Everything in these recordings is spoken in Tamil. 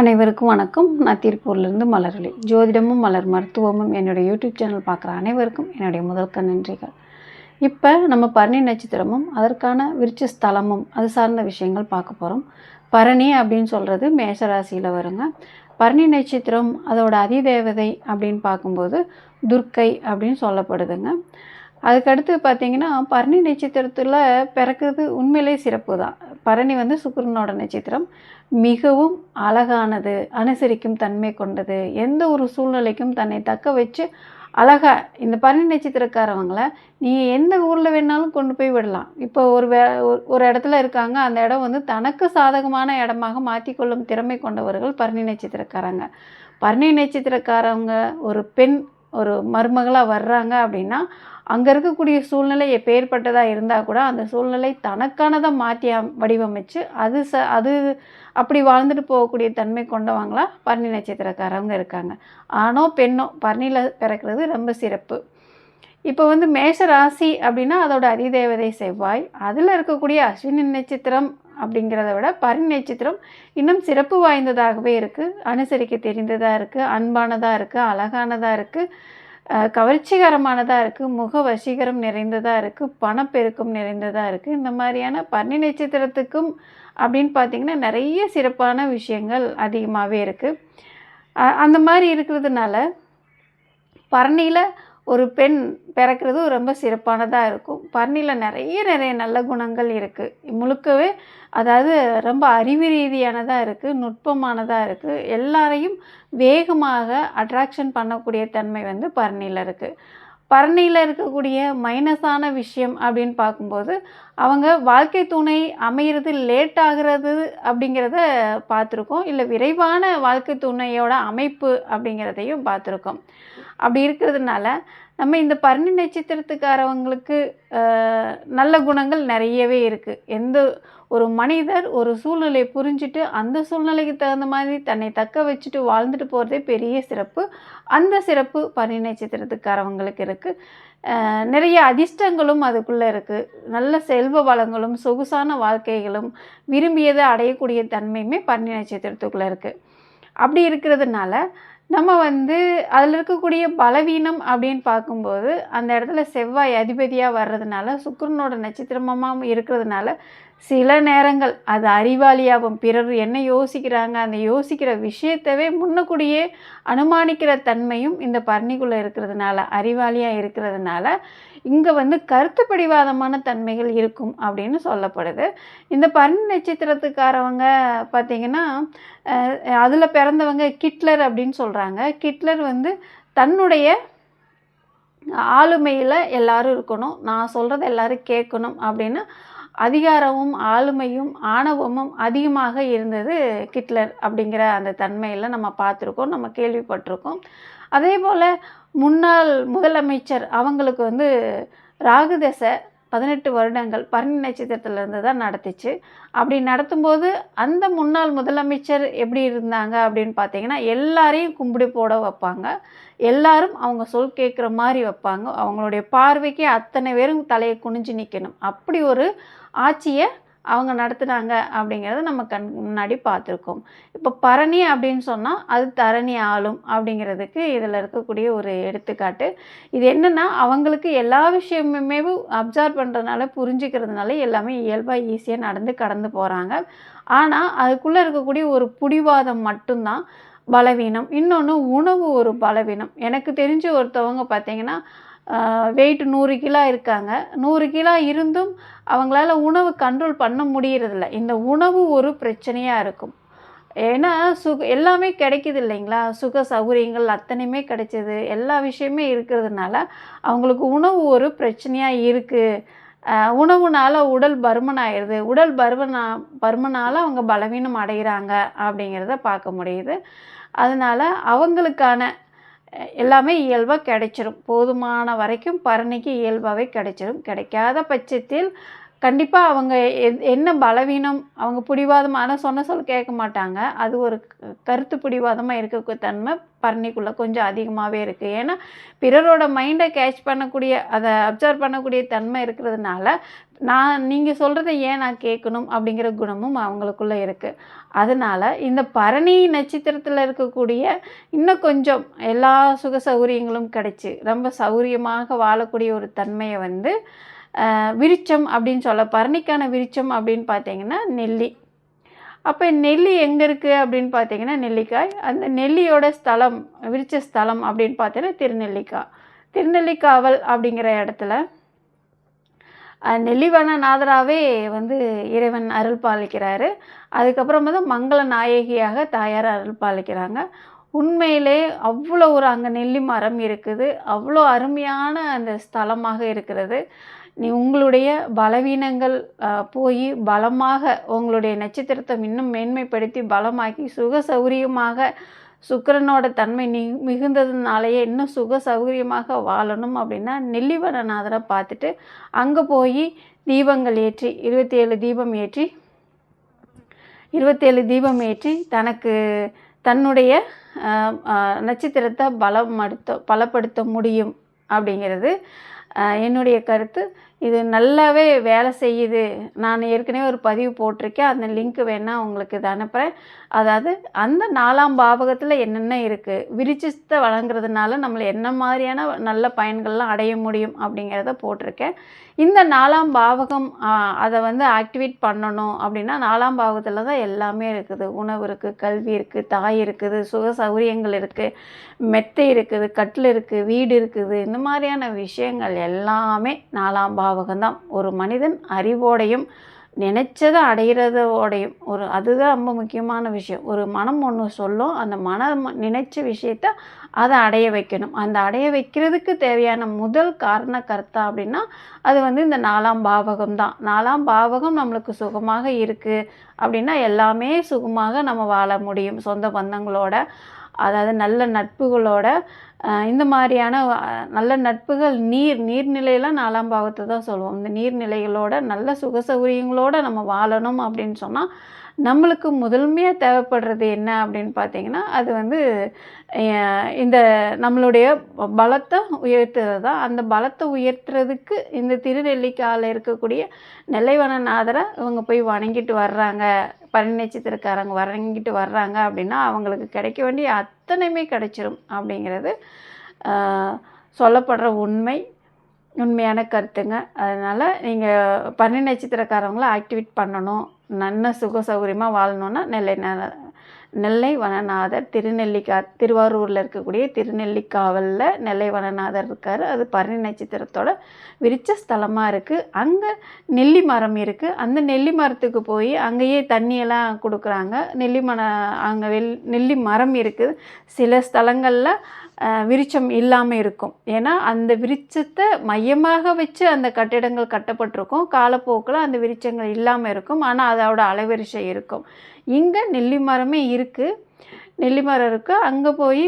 அனைவருக்கும் வணக்கம். நான் திருப்பூர்லேருந்து மலர்வழி. ஜோதிடமும் மலர் மருத்துவமும் என்னுடைய யூடியூப் சேனல் பார்க்குற அனைவருக்கும் என்னுடைய முதல்க நன்றிகள். இப்போ நம்ம பரணி நட்சத்திரமும் அதற்கான விருச்ச ஸ்தலமும் அது சார்ந்த விஷயங்கள் பார்க்க போகிறோம் பரணி அப்படின்னு சொல்கிறது மேஷராசியில் வருங்க. பரணி நட்சத்திரம் அதோட அதிதேவதை அப்படின்னு பார்க்கும்போது துர்க்கை அப்படின்னு சொல்லப்படுதுங்க. அதுக்கடுத்து பார்த்தீங்கன்னா பரணி நட்சத்திரத்தில் பிறக்கிறது உண்மையிலே சிறப்பு தான் பரணி வந்து சுக்கரனோட நட்சத்திரம். மிகவும் அழகானது அனுசரிக்கும் தன்மை கொண்டது. எந்த ஒரு சூழ்நிலைக்கும் தன்னை தக்க வச்சு அழகாக இந்த பரணி நட்சத்திரக்காரவங்கள நீங்கள் எந்த ஊரில் வேணாலும் கொண்டு போய் விடலாம். இப்போ ஒரு வே ஒரு இடத்துல இருக்காங்க. அந்த இடம் வந்து தனக்கு சாதகமான இடமாக மாற்றிக்கொள்ளும் திறமை கொண்டவர்கள் பரணி நட்சத்திரக்காரங்க. பரணி நட்சத்திரக்காரவங்க ஒரு பெண் ஒரு மருமகளாக வர்றாங்க அப்படின்னா அங்கே இருக்கக்கூடிய சூழ்நிலை எப்பேற்பட்டதாக இருந்தால் கூட அந்த சூழ்நிலை தனக்கானதாக மாற்றி அம்- வடிவமைச்சு அது ச அது அப்படி வாழ்ந்துட்டு போகக்கூடிய தன்மை கொண்டவங்களா பரணி நட்சத்திரக்காரவங்க இருக்காங்க. ஆணோ பெண்ணோ பரணியில் பிறக்கிறது ரொம்ப சிறப்பு. இப்போ வந்து மேஷ ராசி அப்படின்னா அதோட அதிதேவதை செவ்வாய். அதில் இருக்கக்கூடிய அஸ்வினி நட்சத்திரம் அப்படிங்கிறத விட பரணி நட்சத்திரம் இன்னும் சிறப்பு வாய்ந்ததாகவே இருக்குது அனுசரிக்க தெரிந்ததாக இருக்குது அன்பானதாக இருக்குது அழகானதாக இருக்குது கவர்ச்சிகரமானதாக இருக்குது முக வசீகரம் நிறைந்ததாக இருக்குது பணப்பெருக்கம் நிறைந்ததாக இருக்குது இந்த மாதிரியான பரணி நட்சத்திரத்துக்கும் அப்படின்னு பார்த்திங்கன்னா நிறைய சிறப்பான விஷயங்கள் அதிகமாகவே இருக்குது அந்த மாதிரி இருக்கிறதுனால பரணியில் ஒரு பெண் பிறக்கிறது ரொம்ப சிறப்பானதாக இருக்கும். பரணியில் நிறைய நிறைய நல்ல குணங்கள் இருக்குது முழுக்கவே அதாவது ரொம்ப அறிவு ரீதியானதாக இருக்குது நுட்பமானதாக இருக்குது எல்லாரையும் வேகமாக அட்ராக்ஷன் பண்ணக்கூடிய தன்மை வந்து பரணியில் இருக்குது பரணியில் இருக்கக்கூடிய மைனஸான விஷயம் அப்படின்னு பார்க்கும்போது அவங்க வாழ்க்கை துணை அமையிறது லேட் ஆகிறது அப்படிங்கிறத பார்த்துருக்கோம். இல்லை விரைவான வாழ்க்கை துணையோட அமைப்பு அப்படிங்கிறதையும் பார்த்துருக்கோம். அப்படி இருக்கிறதுனால நம்ம இந்த பரணி நட்சத்திரத்துக்காரவங்களுக்கு நல்ல குணங்கள் நிறையவே இருக்குது எந்த ஒரு மனிதர் ஒரு சூழ்நிலையை புரிஞ்சுட்டு அந்த சூழ்நிலைக்கு தகுந்த மாதிரி தன்னை தக்க வச்சுட்டு வாழ்ந்துட்டு போகிறதே பெரிய சிறப்பு. அந்த சிறப்பு பரணி நட்சத்திரத்துக்காரவங்களுக்கு இருக்குது நிறைய அதிர்ஷ்டங்களும் அதுக்குள்ளே இருக்குது நல்ல செல்வ வளங்களும் சொகுசான வாழ்க்கைகளும் விரும்பியதை அடையக்கூடிய தன்மையுமே பரணி நட்சத்திரத்துக்குள்ளே இருக்குது அப்படி இருக்கிறதுனால நம்ம வந்து அதில் இருக்கக்கூடிய பலவீனம் அப்படின்னு பார்க்கும்போது அந்த இடத்துல செவ்வாய் அதிபதியாக வர்றதுனால சுக்கரனோட நட்சத்திரமாக இருக்கிறதுனால சில நேரங்கள் அது அறிவாளியாகும். பிறர் என்ன யோசிக்கிறாங்க? அந்த யோசிக்கிற விஷயத்தவே முன்னக்கூடியே அனுமானிக்கிற தன்மையும் இந்த பரணிக்குள்ளே இருக்கிறதுனால அறிவாளியாக இருக்கிறதுனால இங்கே வந்து கருத்து பிடிவாதமான தன்மைகள் இருக்கும் அப்படின்னு சொல்லப்படுது. இந்த பரணி நட்சத்திரத்துக்காரவங்க பார்த்திங்கன்னா அதில் பிறந்தவங்க கிட்லர் அப்படின்னு சொல்கிறாங்க கிட்லர் வந்து தன்னுடைய ஆளுமையில் எல்லாரும் இருக்கணும். நான் சொல்கிறத எல்லாரும் கேட்கணும் அப்படின்னு அதிகாரமும் ஆளுமையும் ஆணவமும் அதிகமாக இருந்தது கிட்லர் அப்படிங்கிற அந்த தன்மையில் நம்ம பார்த்துருக்கோம் நம்ம கேள்விப்பட்டிருக்கோம். அதே போல் முன்னாள் முதலமைச்சர் அவங்களுக்கு வந்து ராகுதசை பதினெட்டு வருடங்கள் பரணி நட்சத்திரத்திலேருந்து தான் நடத்துச்சு அப்படி நடத்தும்போது அந்த முன்னாள் முதலமைச்சர் எப்படி இருந்தாங்க அப்படின்னு பார்த்தீங்கன்னா எல்லாரையும் கும்பிடு போட வைப்பாங்க. எல்லாரும் அவங்க சொல் கேட்குற மாதிரி வைப்பாங்க. அவங்களுடைய பார்வைக்கு அத்தனை பேரும் தலையை குனிஞ்சு நிற்கணும் அப்படி ஒரு ஆட்சியை அவங்க நடத்துனாங்க அப்படிங்கிறத நம்ம கண் முன்னாடி பார்த்துருக்கோம். இப்போ பரணி அப்படின்னு சொன்னால் அது தரணி ஆளும் அப்படிங்கிறதுக்கு இதில் இருக்கக்கூடிய ஒரு எடுத்துக்காட்டு. இது என்னென்னா அவங்களுக்கு எல்லா விஷயமுமே அப்சர்வ் பண்ணுறதுனால புரிஞ்சுக்கிறதுனால எல்லாமே இயல்பாக ஈஸியாக நடந்து கடந்து போகிறாங்க ஆனால் அதுக்குள்ளே இருக்கக்கூடிய ஒரு புடிவாதம் மட்டும்தான் பலவீனம். இன்னொன்று உணவு ஒரு பலவீனம். எனக்கு தெரிஞ்ச ஒருத்தவங்க பார்த்தீங்கன்னா வெயிட் நூறு கிலோ இருக்காங்க. நூறு கிலோ இருந்தும் அவங்களால உணவு கண்ட்ரோல் பண்ண முடியறதில்ல. இந்த உணவு ஒரு பிரச்சனையாக இருக்கும். ஏன்னா சுக எல்லாமே கிடைக்கிது இல்லைங்களா? சுக சௌகரியங்கள் அத்தனையுமே கிடைச்சிது. எல்லா விஷயமே இருக்கிறதுனால அவங்களுக்கு உணவு ஒரு பிரச்சனையாக இருக்குது உணவுனால் உடல் பருமன் ஆயிடுது. உடல் பருமனா பருமனால் அவங்க பலவீனம் அடைகிறாங்க அப்படிங்கிறத பார்க்க முடியுது. அதனால் அவங்களுக்கான எல்லாமே இயல்பாக கிடைச்சிரும். போதுமான வரைக்கும் பரணிக்கு இயல்பாகவே கிடைச்சிரும். கிடைக்காத பட்சத்தில் கண்டிப்பாக அவங்க எத் என்ன பலவீனம் அவங்க பிடிவாதம் ஆனால் சொன்ன சொல் கேட்க மாட்டாங்க. அது ஒரு கருத்து பிடிவாதமாக இருக்க தன்மை பரணிக்குள்ளே கொஞ்சம் அதிகமாகவே இருக்குது ஏன்னா பிறரோட மைண்டை கேட்ச் பண்ணக்கூடிய அதை அப்சர்வ் பண்ணக்கூடிய தன்மை இருக்கிறதுனால நான் நீங்கள் சொல்கிறத ஏன் நான் கேட்கணும் அப்படிங்கிற குணமும் அவங்களுக்குள்ளே இருக்குது அதனால் இந்த பரணி நட்சத்திரத்தில் இருக்கக்கூடிய இன்னும் கொஞ்சம் எல்லா சுக சௌகரியங்களும் கிடைச்சி ரொம்ப சௌகரியமாக வாழக்கூடிய ஒரு தன்மையை வந்து விருச்சம் அப்படின்னு சொல்ல பரணிக்கான விருச்சம் அப்படின்னு பார்த்தீங்கன்னா நெல்லி. அப்போ நெல்லி எங்கே இருக்குது அப்படின்னு பார்த்தீங்கன்னா நெல்லிக்காய். அந்த நெல்லியோட ஸ்தலம் விரிச்ச ஸ்தலம் அப்படின்னு பார்த்தீங்கன்னா திருநெல்லிக்காய். திருநெல்லிக்காவல் அப்படிங்கிற இடத்துல நெல்லிவன நெல்லிவனநாதராகவே வந்து இறைவன் அருள் பாலிக்கிறாரு. அதுக்கப்புறம் வந்து மங்கள நாயகியாக தாயார் அருள் பாலிக்கிறாங்க. உண்மையிலே அவ்வளோ ஒரு அங்கே நெல்லி மரம் இருக்குது. அவ்வளோ அருமையான அந்த ஸ்தலமாக இருக்கிறது. நீ உங்களுடைய பலவீனங்கள் போய் பலமாக உங்களுடைய நட்சத்திரத்தை இன்னும் மேன்மைப்படுத்தி பலமாக்கி சுக சௌகரியமாக சுக்கிரனோட தன்மை நி மிகுந்ததுனாலேயே இன்னும் சுக சௌகரியமாக வாழணும் அப்படின்னா நெல்லிவனநாதரை பார்த்துட்டு அங்கே போய் தீபங்கள் ஏற்றி இருபத்தி ஏழு தீபம் ஏற்றி இருபத்தேழு தீபம் ஏற்றி தனக்கு தன்னுடைய நட்சத்திரத்தை பலப்படுத்த பலப்படுத்த முடியும் அப்படிங்கிறது என்னுடைய கருத்து இது நல்லாவே வேலை செய்யுது. நான் ஏற்கனவே ஒரு பதிவு போட்டிருக்கேன். அந்த லிங்க் வேணால் உங்களுக்கு இது அனுப்புகிறேன் அதாவது அந்த நாலாம் பாவகத்தில் என்னென்ன இருக்குது விரிச்சித்தை வழங்குறதுனால நம்மளை என்ன மாதிரியான நல்ல பயன்கள்லாம் அடைய முடியும் அப்படிங்கிறத போட்டிருக்கேன். இந்த நாலாம் பாவகம் அதை வந்து ஆக்டிவேட் பண்ணணும் அப்படின்னா நாலாம் பாவகத்தில் தான் எல்லாமே இருக்குது. உணவு இருக்குது கல்வி இருக்குது தாய் இருக்குது சுக சௌகரியங்கள் இருக்குது மெத்தை இருக்குது கட்டில் இருக்குது வீடு இருக்குது. இந்த மாதிரியான விஷயங்கள் எல்லாமே நாலாம் பாவம் தான் ஒரு மனிதன் அறிவோடையும் நினைச்சதை அடைகிறதோடையும் ஒரு அதுதான் ரொம்ப முக்கியமான விஷயம். ஒரு மனம் ஒன்று சொல்லும் அந்த மனம் நினைச்ச விஷயத்த அதை அடைய வைக்கணும். அந்த அடைய வைக்கிறதுக்கு தேவையான முதல் காரண கர்த்தா அப்படின்னா அது வந்து இந்த நாலாம் பாவகம் தான் நாலாம் பாவகம் நம்மளுக்கு சுகமாக இருக்குது அப்படின்னா எல்லாமே சுகமாக நம்ம வாழ முடியும். சொந்த பந்தங்களோட அதாவது நல்ல நட்புகளோட இந்த மாதிரியான நல்ல நட்புகள் நீர் நீர்நிலையெல்லாம் நாலாம் பாவத்தை தான் சொல்லுவோம் இந்த நீர்நிலைகளோட நல்ல சுக சௌகரியங்களோட நம்ம வாழணும் அப்படின்னு சொன்னால் நம்மளுக்கு முதன்மையாக தேவைப்படுறது என்ன அப்படின்னு பார்த்தீங்கன்னா அது வந்து இந்த நம்மளுடைய பலத்தை உயர்த்துறது தான். அந்த பலத்தை உயர்த்துறதுக்கு இந்த திருநெல்லிக்காயில் இருக்கக்கூடிய நெல்லைவனநாதரை இவங்க போய் வணங்கிட்டு வர்றாங்க. பரிநட்சத்திரக்காரங்க வணங்கிட்டு வர்றாங்க அப்படின்னா அவங்களுக்கு கிடைக்க வேண்டிய அத்தனையுமே கிடைச்சிரும் அப்படிங்கிறது சொல்லப்படுற உண்மை உண்மையான கருத்துங்க. அதனால் நீங்கள் பன்னி நட்சத்திரக்காரவங்கள ஆக்டிவேட் பண்ணணும். நல்ல சுக சௌகரியமாக வாழணுன்னா நெல்லை நெல்லை வனநாதர் திருநெல்லிக்கா திருவாரூரில் இருக்கக்கூடிய திருநெல்லிக்காவலில் நெல்லை வனநாதர் இருக்கார். அது பரணி நட்சத்திரத்தோட விரிச்ச ஸ்தலமாக இருக்குது அங்கே நெல்லி மரம் இருக்குது அந்த நெல்லி மரத்துக்கு போய் அங்கேயே தண்ணியெல்லாம் கொடுக்குறாங்க. நெல்லி மர அங்கே வெல் நெல்லி மரம் இருக்குது. சில ஸ்தலங்களில் விரிச்சம் இல்லாமல் இருக்கும். ஏன்னா அந்த விருட்சத்தை மையமாக வச்சு அந்த கட்டிடங்கள் கட்டப்பட்டிருக்கும். காலப்போக்கில் அந்த விரிச்சங்கள் இல்லாமல் இருக்கும். ஆனால் அதோட அலைவரிசை இருக்கும். இங்கே நெல்லி மரமே இருக்குது நெல்லி மரம் இருக்குது அங்கே போய்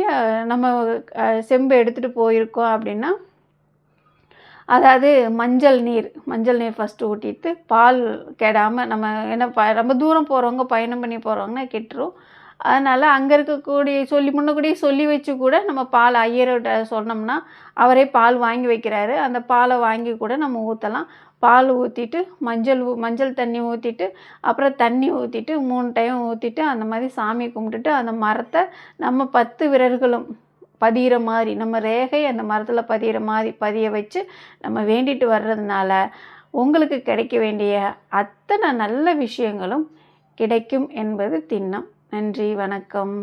நம்ம செம்பு எடுத்துகிட்டு போயிருக்கோம் அப்படின்னா அதாவது மஞ்சள் நீர் மஞ்சள் நீர் ஃபஸ்ட்டு ஊட்டிட்டு பால் கெடாமல் நம்ம என்ன ப ரொம்ப தூரம் போகிறவங்க பயணம் பண்ணி போகிறவங்கன்னா கெட்டுரும். அதனால் அங்கே இருக்கக்கூடிய சொல்லி முன்னக்கூடிய சொல்லி வச்சு கூட நம்ம பால் ஐயரோட சொன்னோம்னா அவரே பால் வாங்கி வைக்கிறாரு. அந்த பாலை வாங்கி கூட நம்ம ஊற்றலாம் பால் ஊற்றிட்டு மஞ்சள் ஊ- மஞ்சள் தண்ணி ஊற்றிட்டு அப்புறம் தண்ணி ஊற்றிட்டு மூணு டைம் ஊற்றிட்டு அந்த மாதிரி சாமி கும்பிட்டுட்டு அந்த மரத்தை நம்ம பத்து விரல்களும் பதிகிற மாதிரி நம்ம ரேகை அந்த மரத்தில் பதிகிற மாதிரி பதிய வச்சு நம்ம வேண்டிட்டு வர்றதுனால உங்களுக்கு கிடைக்க வேண்டிய அத்தனை நல்ல விஷயங்களும் கிடைக்கும் என்பது திண்ணம். நன்றி வணக்கம்.